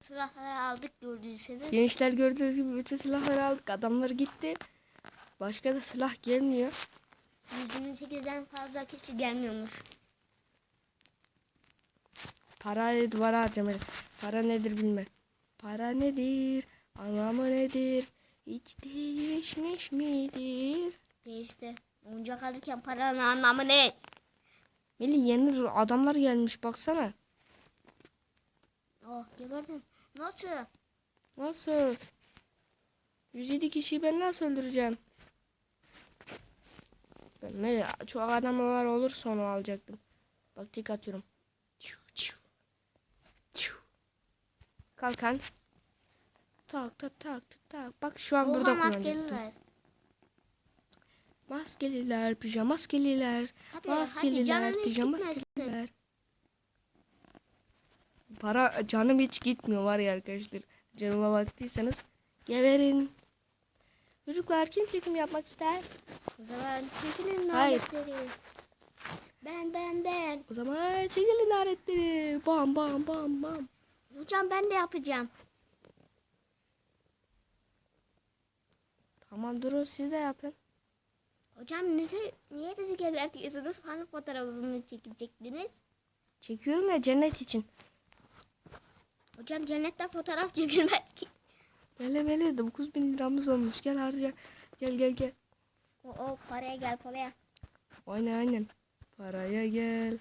Silahları aldık gördüyseniz. Gençler gördüğünüz gibi bütün silahları aldık. Adamlar gitti. Başka da silah gelmiyor. 128'den fazla kişi gelmiyormuş. Parayı duvara harcamayız. Para nedir bilmem. Para nedir? Anlamı nedir? Hiç değişmiş midir? Değişti. Oyuncak alırken paranın anlamı ne? Melih yeni adamlar gelmiş baksana. Oh gördün. Nasıl? Nasıl? 107 kişiyi ben nasıl öldüreceğim? Ben Melih çok adamlar olursa onu alacaktım. Bak tek atıyorum. Çiu, çiu. Çiu. Kalkan. Tak tak tak tak tak. Bak şu an Oha burada kullanacaktım. maskeliler. Maskeliler, hadi maskeliler, canın hiç pijamaskeliler. Para canım hiç gitmiyor var ya arkadaşlar. Canıma baktıysanız geberin. Çocuklar kim çekim yapmak ister? O zaman çekilin Hayır. naletleri. Ben ben ben. O zaman çekilin aletleri. Bam bam bam bam. Hocam ben de yapacağım. Tamam durun siz de yapın. Hocam niye, niye bizi gebertiyorsunuz? Hani fotoğrafımı çekecektiniz? Çekiyorum ya cennet için. Hocam cennette fotoğraf çekilmez ki. Mele mele 9000 liramız olmuş. Gel harca. Gel gel gel. O, o paraya gel paraya. Aynen aynen. Paraya gel.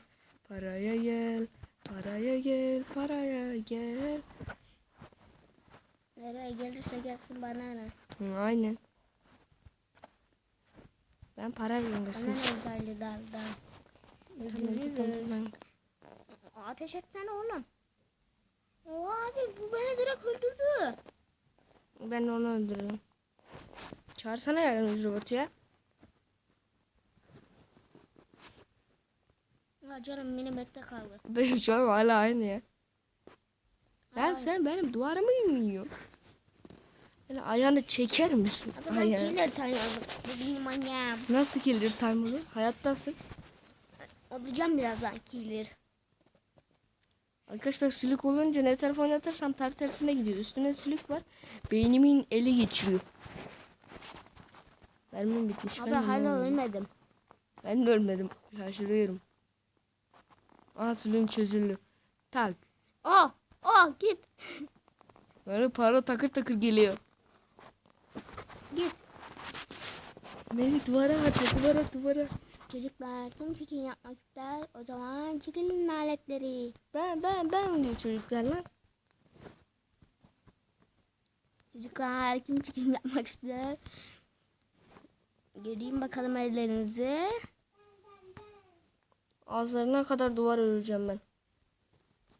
Paraya gel. Paraya gel. Paraya gel. Nereye gelirse gelsin bana ne? Hı, aynen. Ben para Bana yengesiniz. ne uzaylı dalda. Öldürürüz. Ateş etsene oğlum. O abi bu beni direkt öldürdü. Ben onu öldürürüm. Çağırsana yarın robotu ya. Ya canım beni bekle kaldı. Benim an hala aynı ya. Ay. sen benim duvarımı yemiyor. Böyle ayağını çeker misin? Abi ben Ayağını. killer tanıyorum. Bu benim manyağım. Nasıl killer time olur? Hayattasın. Olacağım birazdan killer. Arkadaşlar sülük olunca ne tarafa oynatırsam ter tersine gidiyor. Üstüne sülük var. Beynimin eli geçiriyor. Mermim bitmiş. Abi ben hala ölmedim. Ben de ölmedim. Şaşırıyorum. Aa sülüğüm çözüldü. Tak. Oh oh git. Böyle para takır takır geliyor. Git. Beni duvara harca duvara duvara. Çocuklar kim çekim yapmak ister? O zaman çekilin aletleri. Ben ben ben diyor çocuklar lan. Çocuklar kim çekim yapmak ister? Göreyim bakalım ellerinizi. Ağızlarına kadar duvar öreceğim ben.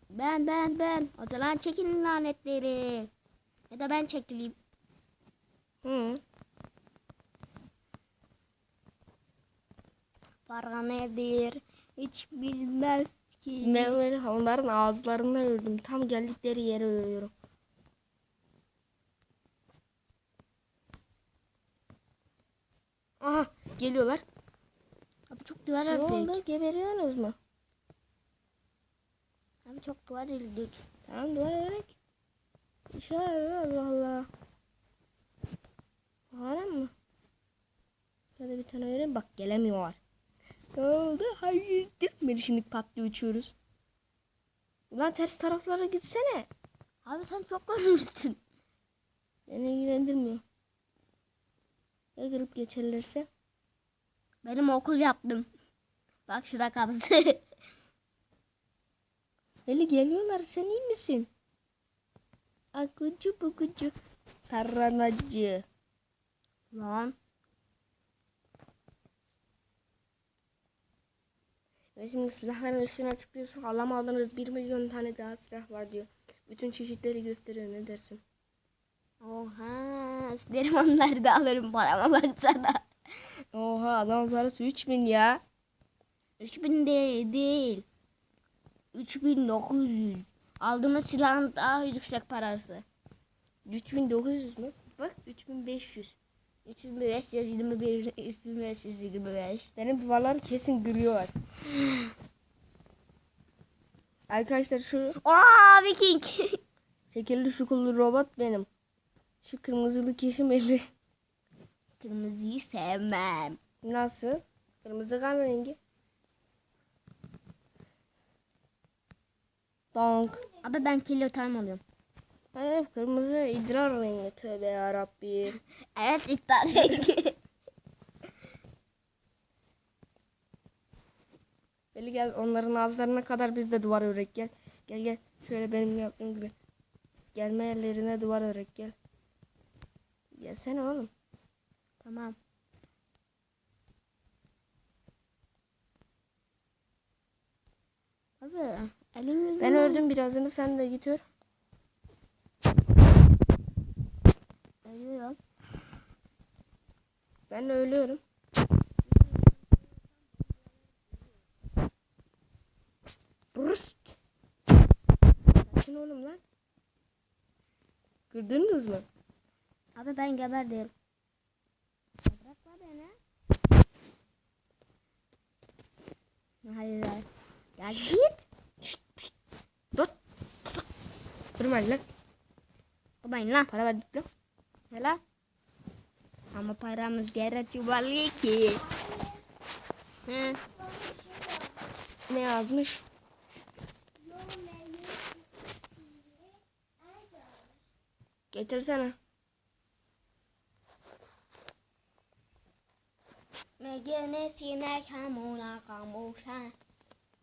Ben ben ben. O zaman çekilin lanetleri. Ya da ben çekileyim. Hı. Para nedir? Hiç bilmez ki. Böyle onların ağızlarına ördüm. Tam geldikleri yere örüyorum. Aha geliyorlar. Abi çok duvar Ne ördük. oldu? Geberiyorsunuz mu? Abi çok duvar ördük. Tamam duvar örek. İşe yarıyor Allah Allah. Bakalım mı? Hadi bir tane verin. Bak gelemiyorlar. Ne oldu? Hayırdır? Beni şimdi patlıyor uçuyoruz. Ulan ters taraflara gitsene. Abi sen çok görmüşsün. Beni ilgilendirmiyor. Ya kırıp geçerlerse? Benim okul yaptım. Bak şurada kapısı. Eli geliyorlar. Sen iyi misin? Akucu bukucu. Taranacı. Lan. Ve şimdi silahların üstüne tıklıyorsun. Alamadınız 1 milyon tane daha silah var diyor. Bütün çeşitleri gösteriyor. Ne dersin? Oha. İsterim onları da alırım parama baksana. Oha adam parası 3000 ya. 3000 değil değil. 3900. Aldığımız silahın daha yüksek parası. 3900 mü? Bak 3500. 3521 3525. Benim duvarlar kesin gülüyorlar. Arkadaşlar şu Aa Viking. Şekilli şukullu robot benim. Şu kırmızılı keşimeli. Kırmızıyı sevmem. Nasıl? Kırmızı kan rengi. Donk. Abi ben kilo time alıyorum. Hep kırmızı idrar rengi. Tövbe yarabbi. Evet iddia rengi. Belli gel onların ağızlarına kadar biz de duvar örek gel. Gel gel. Şöyle benim yaptığım gibi. Gelme yerlerine duvar örek gel. Gelsene oğlum. tamam. Abi elin. Ben ördüm birazını sen de git ör. Ölüyorum. Ben ölüyorum. Brust. Sakin oğlum lan. Gördünüz mü? Abi ben geberdim. Bırakma beni. Hayır hayır. Ya git. Dur. Durmayın lan. Kumain lah. Para verdik lan. Yalah. Sama paramız geret yuvarlı ki. Hı. Ne yazmış? Getirsene.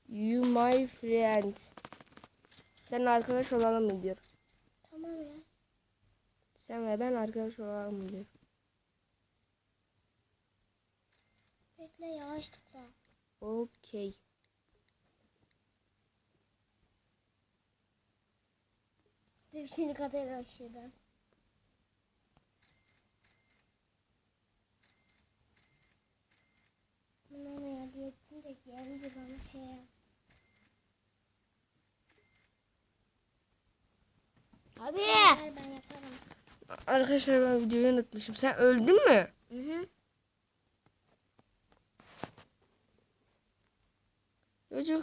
You my friend. Senin arkadaş olalım mı diyor. Tamam ya. Sen ve ben arkadaş olalım mı diyor. Bekle yavaş tıkla. Okey. Düzgün kadar aşağıdan. Ben ona yardım ettim de geldi bana şey. Abi. Ben yaparım. Arkadaşlar ben videoyu unutmuşum. Sen öldün mü? Hı hı.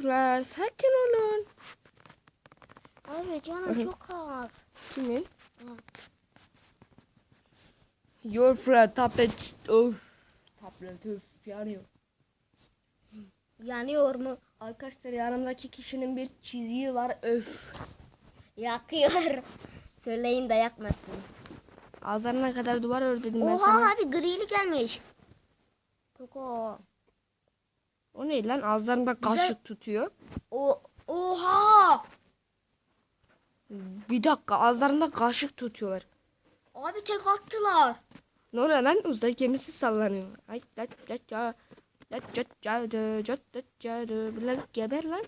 Çocuklar sakin olun. Abi canım çok az. Kimin? Ha. Your friend tablet. Of. Tablet öf yanıyor. Yanıyor mu? Arkadaşlar yanımdaki kişinin bir çiziği var öf. Yakıyor. Söyleyin de yakmasın. Ağızlarına kadar duvar ör dedim ben Oha sana. abi grili gelmiş. Koko. O ne lan ağızlarında kaşık tutuyor. O oha. Bir dakika ağızlarında kaşık tutuyorlar. Abi tek attılar. Ne oluyor lan uzay gemisi sallanıyor. Ay lat lat ya. Lat lat ya dö, cat lat ya. Bir lan geber lan.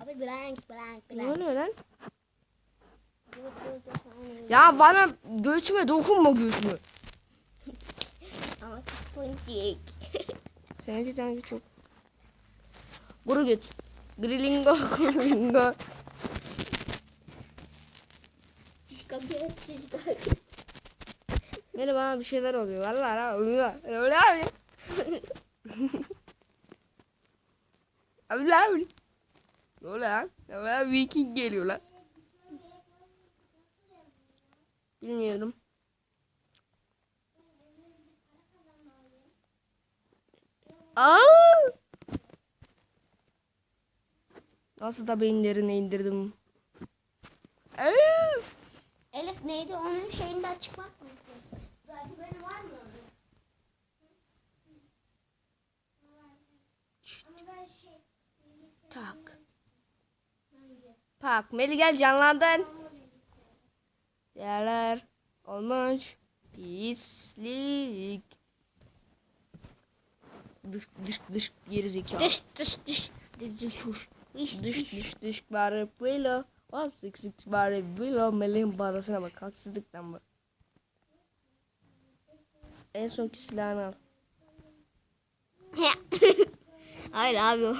Abi blank blank Ne blank. oluyor lan? Ya bana göğsüme dokunma göğsüme. Ama ponçik. Seninki sanki çok. Kuru göt. Grillingo, grillingo. Şişko bir şişko. Benim bana bir şeyler oluyor. Vallahi ha. Öyle öyle abi. Abi abi. Ne oluyor lan? Viking geliyor lan. Bilmiyorum. Aa! Nasıl da beyinlerine indirdim. Aa! Elif neydi onun şeyinden çıkmak mı istiyorsun? Belki benim var mı? Tak. Pak. Meli gel canlandın. Değerler olmuş. Pislik. Dış dış dış geri zekalı. Dış dış dış. Dış dış dış. Dış dış dış bari böyle. Al sık bari böyle Meli'nin parasına bak. Haksızlıktan bak. En son silahını al. Hayır abi o.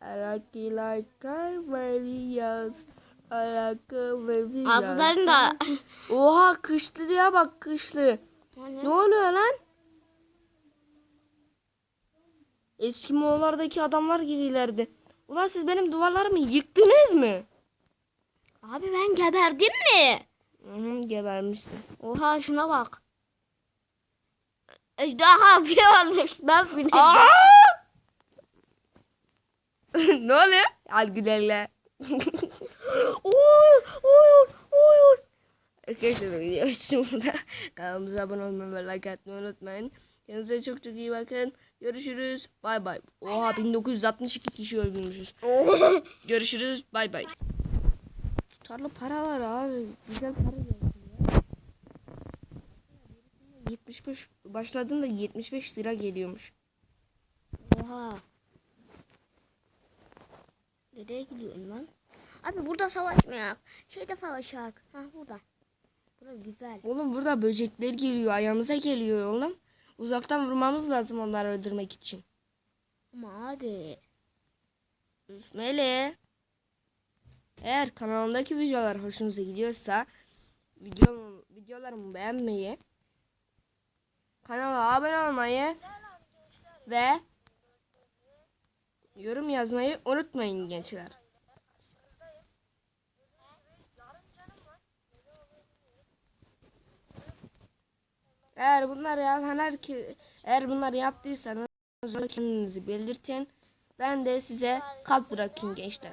I like it like Carverias. I like it Ağızlarında. Oha kışlı diye bak kışlı. Ne oluyor lan? Eski Moğollardaki adamlar gibilerdi. Ulan siz benim duvarlarımı yıktınız mı? Abi ben geberdim mi? Hı hı, gebermişsin. Oha şuna bak. Ejderha bir olmuş. Ne yapayım? Aa! ne oluyor? Al gülerle. Oy oy oy. Arkadaşlar video için burada. Kanalımıza abone olmayı ve like atmayı unutmayın. Kendinize çok çok iyi bakın. Görüşürüz. Bay bay. Oha 1962 kişi öldürmüşüz. Görüşürüz. Bay bay. Tutarlı paralar abi. Güzel para geldi ya. 75 başladığında 75 lira geliyormuş. Oha. Nereye gidiyorsun lan? Abi burada savaşmayak. Şeyde savaşak. Ha burada. Burası güzel. Oğlum burada böcekler geliyor. Ayağımıza geliyor oğlum. Uzaktan vurmamız lazım onları öldürmek için. Ama abi. Üf, Mele. Eğer kanalımdaki videolar hoşunuza gidiyorsa videomu, videolarımı beğenmeyi, kanala abone olmayı ve yorum yazmayı unutmayın gençler. Eğer bunları yapanlar ki eğer bunları yaptıysanız kendinizi belirtin. Ben de size kalp bırakayım gençler.